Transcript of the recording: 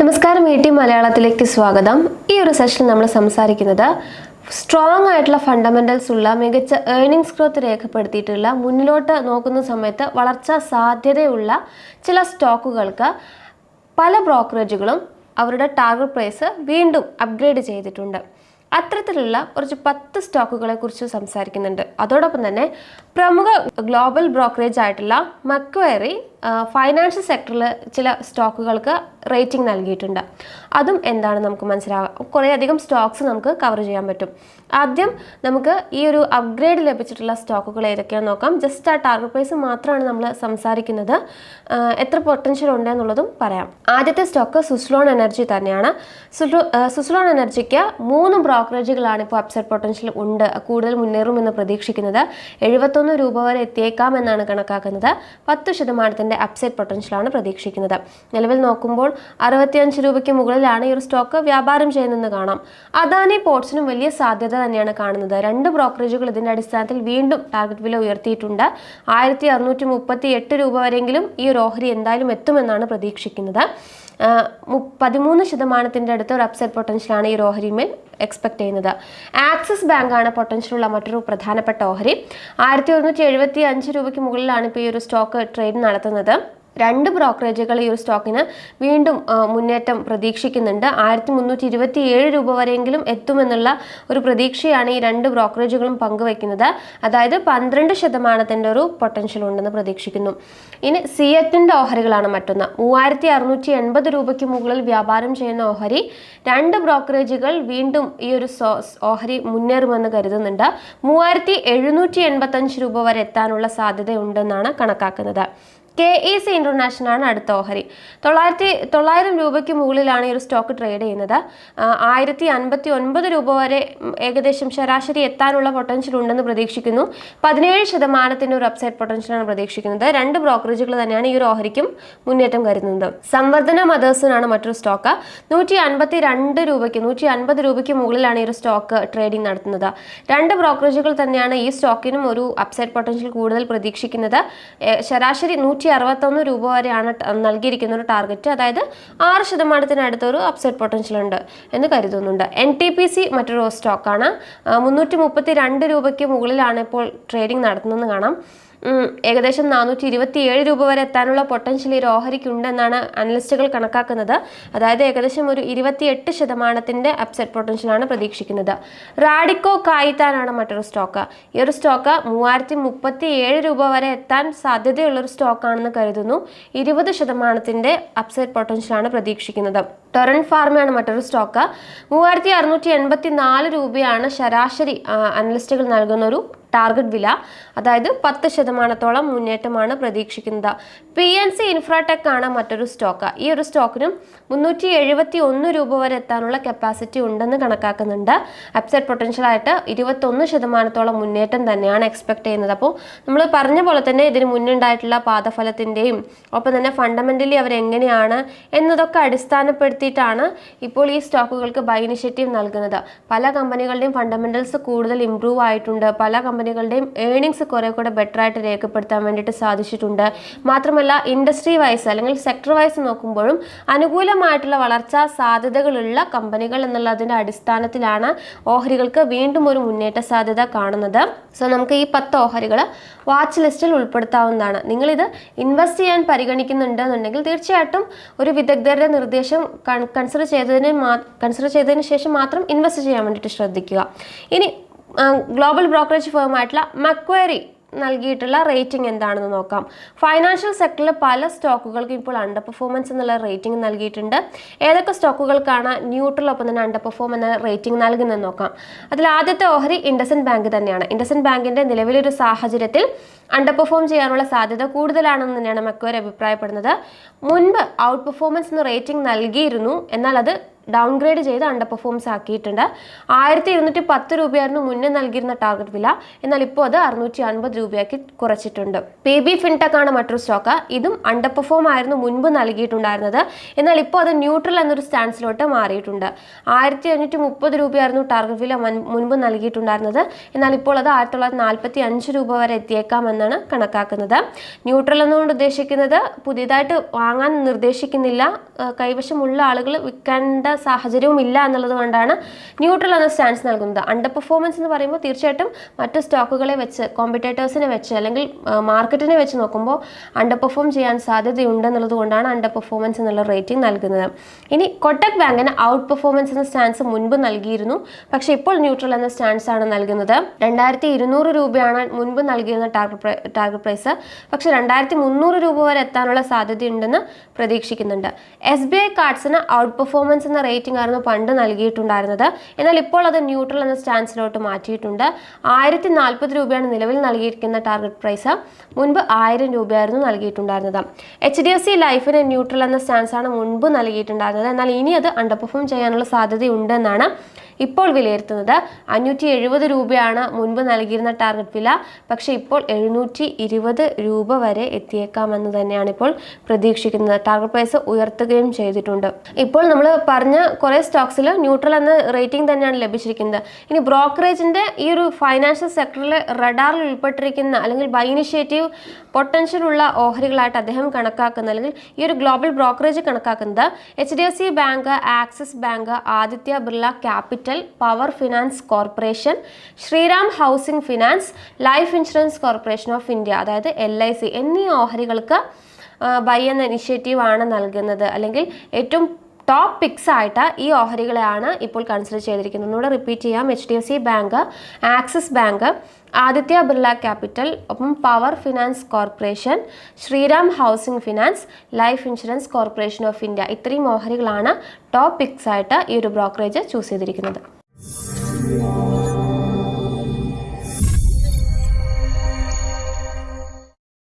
നമസ്കാരം E T മലയാളത്തിലേക്ക് സ്വാഗതം. ഈ ഒരു സെഷനിൽ നമ്മൾ സംസാരിക്കുന്നത് സ്ട്രോങ് ആയിട്ടുള്ള ഫണ്ടമെന്റൽസ് ഉള്ള മികച്ച ഏർണിങ്സ് ഗ്രോത്ത് രേഖപ്പെടുത്തിയിട്ടുള്ള മുന്നിലോട്ട് നോക്കുന്ന സമയത്ത് വളർച്ചാ സാധ്യതയുള്ള ചില സ്റ്റോക്കുകൾക്ക് പല ബ്രോക്കറേജുകളും അവരുടെ ടാർഗറ്റ് പ്രൈസ് വീണ്ടും അപ്ഗ്രേഡ് ചെയ്തിട്ടുണ്ട്. അത്തരത്തിലുള്ള കുറച്ച് പത്ത് സ്റ്റോക്കുകളെ കുറിച്ച് സംസാരിക്കുന്നുണ്ട്. അതോടൊപ്പം തന്നെ പ്രമുഖ ഗ്ലോബൽ ബ്രോക്കറേജ് ആയിട്ടുള്ള മക്വയറി ഫൈനാൻഷ്യൽ സെക്ടറിൽ ചില സ്റ്റോക്കുകൾക്ക് റേറ്റിംഗ് നൽകിയിട്ടുണ്ട്. അതും എന്താണ് നമുക്ക് മനസ്സിലാകാം കുറേയധികം സ്റ്റോക്സ് നമുക്ക് കവർ ചെയ്യാൻ പറ്റും. ആദ്യം നമുക്ക് ഈ ഒരു അപ്ഗ്രേഡ് ലഭിച്ചിട്ടുള്ള സ്റ്റോക്കുകൾ ഏതൊക്കെയാണെന്ന് നോക്കാം. ജസ്റ്റ് ആ ടാർഗറ്റ് പ്രൈസ് മാത്രമാണ് നമ്മൾ സംസാരിക്കുന്നത്. എത്ര പൊട്ടൻഷ്യൽ ഉണ്ട് എന്നുള്ളതും പറയാം. ആദ്യത്തെ സ്റ്റോക്ക് സുസ്ലോൺ എനർജി തന്നെയാണ്. സുസ്ലോ സുസ്ലോൺ എനർജിക്ക് മൂന്ന് ബ്രോക്കറേജുകളാണ് ഇപ്പോൾ അപ്സെറ്റ് പൊട്ടൻഷ്യൽ ഉണ്ട് കൂടുതൽ മുന്നേറുമെന്ന് പ്രതീക്ഷിക്കുന്നത്. എഴുപത്തൊന്ന് രൂപ വരെ എത്തിയേക്കാം എന്നാണ് കണക്കാക്കുന്നത്. പത്ത് ശതമാനത്തിന്റെ അപ്സെറ്റ് പൊട്ടൻഷ്യലാണ് പ്രതീക്ഷിക്കുന്നത്. നിലവിൽ നോക്കുമ്പോൾ അറുപത്തിയഞ്ച് രൂപയ്ക്ക് മുകളിലാണ് ഈ ഒരു സ്റ്റോക്ക് വ്യാപാരം ചെയ്യുന്നതെന്ന് കാണാം. അദാനി പോർട്സിനും വലിയ സാധ്യത തന്നെയാണ് കാണുന്നത്. രണ്ട് ബ്രോക്കറേജുകൾ ഇതിന്റെ അടിസ്ഥാനത്തിൽ വീണ്ടും ടാർഗറ്റ് വില ഉയർത്തിയിട്ടുണ്ട്. ആയിരത്തി അറുന്നൂറ്റി മുപ്പത്തി എട്ട് രൂപ വരെയെങ്കിലും ഈ ഒരു ഓഹരി എന്തായാലും എത്തുമെന്നാണ് പ്രതീക്ഷിക്കുന്നത്. പതിമൂന്ന് ശതമാനത്തിന്റെ അടുത്ത് ഒരു അപ്സെറ്റ് പൊട്ടൻഷ്യലാണ് ഈ ഒരു ഓഹരിമേൽ എക്സ്പെക്ട് ചെയ്യുന്നത്. ആക്സിസ് ബാങ്കാണ് പൊട്ടൻഷ്യലുള്ള മറ്റൊരു പ്രധാനപ്പെട്ട ഓഹരി. ആയിരത്തി ഒരുന്നൂറ്റി എഴുപത്തി അഞ്ച് രൂപയ്ക്ക് മുകളിലാണ് ഇപ്പോൾ ഈ ഒരു സ്റ്റോക്ക് ട്രേഡ് നടത്തുന്നത്. രണ്ട് ബ്രോക്കറേജുകൾ ഈ ഒരു സ്റ്റോക്കിന് വീണ്ടും മുന്നേറ്റം പ്രതീക്ഷിക്കുന്നുണ്ട്. ആയിരത്തി മുന്നൂറ്റി ഇരുപത്തി ഏഴ് രൂപ വരെയെങ്കിലും എത്തുമെന്നുള്ള ഒരു പ്രതീക്ഷയാണ് ഈ രണ്ട് ബ്രോക്കറേജുകളും പങ്കുവയ്ക്കുന്നത്. അതായത് പന്ത്രണ്ട് ശതമാനത്തിന്റെ ഒരു പൊട്ടൻഷ്യൽ ഉണ്ടെന്ന് പ്രതീക്ഷിക്കുന്നു. ഇനി സിയറ്റിന്റെ ഓഹരികളാണ് മറ്റൊന്ന്. മൂവായിരത്തി അറുന്നൂറ്റി എൺപത് രൂപയ്ക്ക് മുകളിൽ വ്യാപാരം ചെയ്യുന്ന ഓഹരി രണ്ട് ബ്രോക്കറേജുകൾ വീണ്ടും ഈ ഒരു ഓഹരി മുന്നേറുമെന്ന് കരുതുന്നുണ്ട്. മൂവായിരത്തി എഴുന്നൂറ്റി എൺപത്തഞ്ച് രൂപ വരെ എത്താനുള്ള സാധ്യതയുണ്ടെന്നാണ് കണക്കാക്കുന്നത്. കെ ഇ സി ഇന്റർനാഷണൽ ആണ് അടുത്ത ഓഹരി. തൊള്ളായിരത്തി തൊള്ളായിരം രൂപയ്ക്ക് മുകളിലാണ് ഈ ഒരു സ്റ്റോക്ക് ട്രേഡ് ചെയ്യുന്നത്. ആയിരത്തി അൻപത്തി ഒൻപത് രൂപ വരെ ഏകദേശം ശരാശരി എത്താനുള്ള പൊട്ടൻഷ്യൽ ഉണ്ടെന്ന് പ്രതീക്ഷിക്കുന്നു. പതിനേഴ് ശതമാനത്തിന്റെ ഒരു അപ്സൈഡ് പൊട്ടൻഷ്യലാണ് പ്രതീക്ഷിക്കുന്നത്. രണ്ട് ബ്രോക്കറേജുകൾ തന്നെയാണ് ഈ ഒരു ഓഹരിക്കും മുന്നേറ്റം കരുതുന്നത്. സംവർദ്ധന മദേഴ്സിനാണ് മറ്റൊരു സ്റ്റോക്ക് നൂറ്റി അൻപത്തി രണ്ട് രൂപയ്ക്ക് നൂറ്റി അൻപത് രൂപയ്ക്ക് മുകളിലാണ് ഈ ഒരു സ്റ്റോക്ക് ട്രേഡിംഗ് നടത്തുന്നത്. രണ്ട് ബ്രോക്കറേജുകൾ തന്നെയാണ് ഈ സ്റ്റോക്കിനും ഒരു അപ്സൈഡ് പൊട്ടൻഷ്യൽ കൂടുതൽ പ്രതീക്ഷിക്കുന്നത്. ശരാശരി നൂറ്റി അറുപത്തൊന്ന് രൂപ വരെയാണ് നൽകിയിരിക്കുന്ന ഒരു ടാർഗറ്റ് അതായത് ആറ് ശതമാനത്തിനടുത്തൊരു അപ്സെറ്റ് പൊട്ടൻഷ്യൽ ഉണ്ട് എന്ന് കരുതുന്നുണ്ട്. എൻ ടി പി സി മറ്റൊരു സ്റ്റോക്കാണ് മുന്നൂറ്റി മുപ്പത്തി രണ്ട് രൂപയ്ക്ക് മുകളിലാണ് ഇപ്പോൾ ട്രേഡിംഗ് നടത്തുന്നതെന്ന് കാണാം. ഏകദേശം നാനൂറ്റി ഇരുപത്തി ഏഴ് രൂപ വരെ എത്താനുള്ള പൊട്ടൻഷ്യൽ ഈ ഓഹരിക്ക് ഓഹരിക്കുണ്ടെന്നാണ് അനലിസ്റ്റുകൾ കണക്കാക്കുന്നത്. അതായത് ഏകദേശം ഒരു ഇരുപത്തിയെട്ട് ശതമാനത്തിന്റെ അപ്സെറ്റ് പൊട്ടൻഷ്യലാണ് പ്രതീക്ഷിക്കുന്നത്. റാഡിക്കോ കായിത്താനാണ് മറ്റൊരു സ്റ്റോക്ക് ഈ ഒരു സ്റ്റോക്ക് മൂവായിരത്തി മുപ്പത്തി ഏഴ് രൂപ വരെ എത്താൻ സാധ്യതയുള്ള ഒരു സ്റ്റോക്കാണെന്ന് കരുതുന്നു. ഇരുപത് ശതമാനത്തിന്റെ അപ്സെറ്റ് പൊട്ടൻഷ്യലാണ് പ്രതീക്ഷിക്കുന്നത്. ടൊറൻ ഫാർമയാണ് മറ്റൊരു സ്റ്റോക്ക് മൂവായിരത്തി അറുന്നൂറ്റി എൺപത്തി നാല് രൂപയാണ് ശരാശരി അനലിസ്റ്റുകൾ നൽകുന്ന ഒരു ടാർഗറ്റ് വില. അതായത് പത്ത് ശതമാനത്തോളം മുന്നേറ്റമാണ് പ്രതീക്ഷിക്കുന്നത്. പി എൻ സി ഇൻഫ്രാടെക് ആണ് മറ്റൊരു സ്റ്റോക്ക്. ഈ ഒരു സ്റ്റോക്കിനും മുന്നൂറ്റി എഴുപത്തി ഒന്ന് രൂപ വരെ എത്താനുള്ള കപ്പാസിറ്റി ഉണ്ടെന്ന് കണക്കാക്കുന്നുണ്ട്. അപ്സെറ്റ് പൊട്ടൻഷ്യൽ ആയിട്ട് ഇരുപത്തൊന്ന് ശതമാനത്തോളം മുന്നേറ്റം തന്നെയാണ് എക്സ്പെക്ട് ചെയ്യുന്നത്. അപ്പോൾ നമ്മൾ പറഞ്ഞ പോലെ തന്നെ ഇതിന് മുന്നുണ്ടായിട്ടുള്ള പാദഫലത്തിന്റെയും ഒപ്പം തന്നെ ഫണ്ടമെന്റലി അവരെങ്ങനെയാണ് എന്നതൊക്കെ അടിസ്ഥാനപ്പെടുത്തിയിട്ടാണ് ഇപ്പോൾ ഈ സ്റ്റോക്കുകൾക്ക് ബൈ ഇനിഷ്യേറ്റീവ് നൽകുന്നത്. പല കമ്പനികളുടെയും ഫണ്ടമെന്റൽസ് കൂടുതൽ ഇമ്പ്രൂവ് ആയിട്ടുണ്ട്. പല കമ്പനികളുടെയും ഏണിങ്സ് കുറെ കൂടെ ബെറ്റർ ആയിട്ട് രേഖപ്പെടുത്താൻ വേണ്ടിയിട്ട് സാധിച്ചിട്ടുണ്ട്. മാത്രമല്ല ഇൻഡസ്ട്രി വൈസ് അല്ലെങ്കിൽ സെക്ടർ വൈസ് നോക്കുമ്പോഴും അനുകൂലമായിട്ടുള്ള വളർച്ചാ സാധ്യതകളുള്ള കമ്പനികൾ എന്നുള്ളതിന്റെ അടിസ്ഥാനത്തിലാണ് ഓഹരികൾക്ക് വീണ്ടും ഒരു മുന്നേറ്റ സാധ്യത കാണുന്നത്. സോ നമുക്ക് ഈ പത്ത് ഓഹരികൾ വാച്ച് ലിസ്റ്റിൽ ഉൾപ്പെടുത്താവുന്നതാണ്. നിങ്ങളിത് ഇൻവെസ്റ്റ് ചെയ്യാൻ പരിഗണിക്കുന്നുണ്ടെന്നുണ്ടെങ്കിൽ തീർച്ചയായിട്ടും ഒരു വിദഗ്ധരുടെ നിർദ്ദേശം കൺസിഡർ ചെയ്തതിന് കൺസിഡർ ചെയ്തതിന് ശേഷം മാത്രം ഇൻവെസ്റ്റ് ചെയ്യാൻ വേണ്ടിയിട്ട് ശ്രദ്ധിക്കുക. ഇനി ഗ്ലോബൽ ബ്രോക്കറേജ് ഫേമായിട്ടുള്ള മക്വേറി നൽകിയിട്ടുള്ള റേറ്റിംഗ് എന്താണെന്ന് നോക്കാം. ഫൈനാൻഷ്യൽ സെക്ടറിലെ പല സ്റ്റോക്കുകൾക്കും ഇപ്പോൾ അണ്ടർ പെർഫോമൻസ് എന്നുള്ള റേറ്റിംഗ് നൽകിയിട്ടുണ്ട്. ഏതൊക്കെ സ്റ്റോക്കുകൾക്കാണ് ന്യൂട്രൽ ഒപ്പം തന്നെ അണ്ടർ പെർഫോം എന്ന റേറ്റിംഗ് നൽകുന്നതെന്ന് നോക്കാം. അതിൽ ആദ്യത്തെ ഓഹരി ഇൻഡസൻ ബാങ്ക് തന്നെയാണ്. ഇൻഡസൻ ബാങ്കിന്റെ നിലവിലൊരു സാഹചര്യത്തിൽ അണ്ടർ പെർഫോം ചെയ്യാനുള്ള സാധ്യത കൂടുതലാണെന്ന് തന്നെയാണ് മക്വയർ അഭിപ്രായപ്പെടുന്നത്. മുൻപ് ഔട്ട് പെർഫോമൻസ് എന്ന റേറ്റിംഗ് നൽകിയിരുന്നു. എന്നാൽ അത് ഡൗൺഗ്രേഡ് ചെയ്ത് അണ്ടർ പെർഫോംസ് ആക്കിയിട്ടുണ്ട്. ആയിരത്തി ഇരുന്നൂറ്റി പത്ത് രൂപയായിരുന്നു മുന്നേ നൽകിയിരുന്ന ടാർഗറ്റ് വില. എന്നാൽ ഇപ്പോൾ അത് അറുന്നൂറ്റി അൻപത് രൂപയാക്കി കുറച്ചിട്ടുണ്ട്. പി ബി ഫിൻടെക് ആണ് മറ്റൊരു സ്റ്റോക്ക് ഇതും അണ്ടർ പെർഫോം ആയിരുന്നു മുൻപ് നൽകിയിട്ടുണ്ടായിരുന്നത്. എന്നാൽ ഇപ്പോൾ അത് ന്യൂട്രൽ എന്നൊരു സ്റ്റാൻസിലോട്ട് മാറിയിട്ടുണ്ട്. ആയിരത്തി അഞ്ഞൂറ്റി മുപ്പത് രൂപയായിരുന്നു ടാർഗറ്റ് വില മുൻ- മുൻപ് നൽകിയിട്ടുണ്ടായിരുന്നത്. എന്നാൽ ഇപ്പോൾ അത് ആയിരത്തി തൊള്ളായിരത്തി നാൽപ്പത്തി അഞ്ച് രൂപ വരെ എത്തിയേക്കാമെന്നാണ് കണക്കാക്കുന്നത്. ന്യൂട്രൽ എന്നുകൊണ്ട് ഉദ്ദേശിക്കുന്നത് പുതിയതായിട്ട് വാങ്ങാൻ നിർദ്ദേശിക്കുന്നില്ല. കൈവശമുള്ള ആളുകൾ വിൽക്കേണ്ട സാഹചര്യവും ഇല്ല എന്നുള്ളത് കൊണ്ടാണ് ന്യൂട്രൽ എന്ന സ്റ്റാൻസ് നൽകുന്നത്. അണ്ടർ പെർഫോമൻസ് എന്ന് പറയുമ്പോൾ തീർച്ചയായിട്ടും മറ്റ് സ്റ്റോക്കുകളെ വെച്ച് കോമ്പറ്റേറ്റേഴ്സിനെ വെച്ച് അല്ലെങ്കിൽ മാർക്കറ്റിനെ വെച്ച് നോക്കുമ്പോൾ അണ്ടർ പെർഫോം ചെയ്യാൻ സാധ്യതയുണ്ടെന്നുള്ളത് കൊണ്ടാണ് അണ്ടർ പെർഫോമൻസ് എന്നുള്ള റേറ്റിംഗ് നൽകുന്നത്. ഇനി കൊട്ടക് ബാങ്കിന് ഔട്ട് പെർഫോമൻസ് എന്ന സ്റ്റാൻസ് മുൻപ് നൽകിയിരുന്നു. പക്ഷേ ഇപ്പോൾ ന്യൂട്രൽ എന്ന സ്റ്റാൻസ് ആണ് നൽകുന്നത്. രണ്ടായിരത്തി ഇരുന്നൂറ് രൂപയാണ് മുൻപ് നൽകിയിരുന്ന ടാർഗറ്റ് ടാർഗറ്റ് പ്രൈസ് പക്ഷേ രണ്ടായിരത്തി മുന്നൂറ് രൂപ വരെ എത്താനുള്ള സാധ്യതയുണ്ടെന്ന് പ്രതീക്ഷിക്കുന്നുണ്ട്. എസ് ബി ഐ കാർഡ്സിന് ഔട്ട് പെർഫോമൻസ് എന്ന റേറ്റിംഗ് ആയിരുന്നു പണ്ട് നൽകിയിട്ടുണ്ടായിരുന്നത്. എന്നാൽ ഇപ്പോൾ അത് ന്യൂട്രൽ എന്ന സ്റ്റാൻസിലോട്ട് മാറ്റിയിട്ടുണ്ട്. ആയിരത്തി നാൽപ്പത് രൂപയാണ് നിലവിൽ നൽകിയിരിക്കുന്ന ടാർഗറ്റ് പ്രൈസ് മുൻപ് ആയിരം രൂപയായിരുന്നു നൽകിയിട്ടുണ്ടായിരുന്നത്. എച്ച് ഡി എഫ് സി ലൈഫിന് ന്യൂട്രൽ എന്ന സ്റ്റാൻസാണ് മുൻപ് നൽകിയിട്ടുണ്ടായിരുന്നത്. എന്നാൽ ഇനി അത് അണ്ടർ പെർഫോം ചെയ്യാനുള്ള സാധ്യതയുണ്ടെന്നാണ് ഇപ്പോൾ വിലയിരുത്തുന്നത് അഞ്ഞൂറ്റി എഴുപത് രൂപയാണ് മുൻപ് നൽകിയിരുന്ന ടാർഗറ്റ് വില. പക്ഷേ ഇപ്പോൾ എഴുന്നൂറ്റി ഇരുപത് രൂപ വരെ എത്തിയേക്കാമെന്ന് തന്നെയാണ് ഇപ്പോൾ പ്രതീക്ഷിക്കുന്നത്. ടാർഗറ്റ് പ്രൈസ് ഉയർത്തുകയും ചെയ്തിട്ടുണ്ട്. ഇപ്പോൾ നമ്മൾ പറഞ്ഞ കുറേ സ്റ്റോക്സിൽ ന്യൂട്രൽ എന്ന റേറ്റിംഗ് തന്നെയാണ് ലഭിച്ചിരിക്കുന്നത്. ഇനി ബ്രോക്കറേജിന്റെ ഈ ഒരു ഫൈനാൻഷ്യൽ സെക്ടറിൽ റഡാറിൽ ഉൾപ്പെട്ടിരിക്കുന്ന അല്ലെങ്കിൽ ബൈ ഇനിഷ്യേറ്റീവ് പൊട്ടൻഷ്യൽ ഉള്ള ഓഹരികളായിട്ട് അദ്ദേഹം കണക്കാക്കുന്നത് അല്ലെങ്കിൽ ഈ ഒരു ഗ്ലോബൽ ബ്രോക്കറേജ് കണക്കാക്കുന്നത് H D F C bank Axis bank Aditya Birla capital power finance corporation Shriram housing finance life insurance corporation of India അതായത് എൽ ഐ സി എന്നീ ഓഹരികൾക്ക് ബൈ എന്ന ഇനിഷ്യേറ്റീവ് ആണ് നൽകുന്നത്. അല്ലെങ്കിൽ ഏറ്റവും ടോപ്പ് പിക്സ് ആയിട്ട് ഈ ഓഹരികളെയാണ് ഇപ്പോൾ കൺസിഡർ ചെയ്തിരിക്കുന്നത്. ഒന്നുകൂടെ റിപ്പീറ്റ് ചെയ്യാം. H D F C bank Axis bank Aditya Birla capital ഒപ്പം power finance corporation Shriram housing finance life insurance corporation of India ഇത്രയും ഓഹരികളാണ് ടോപ്പ് പിക്സ് ആയിട്ട് ഈ ഒരു ബ്രോക്കറേജ് ചൂസ് ചെയ്തിരിക്കുന്നത്.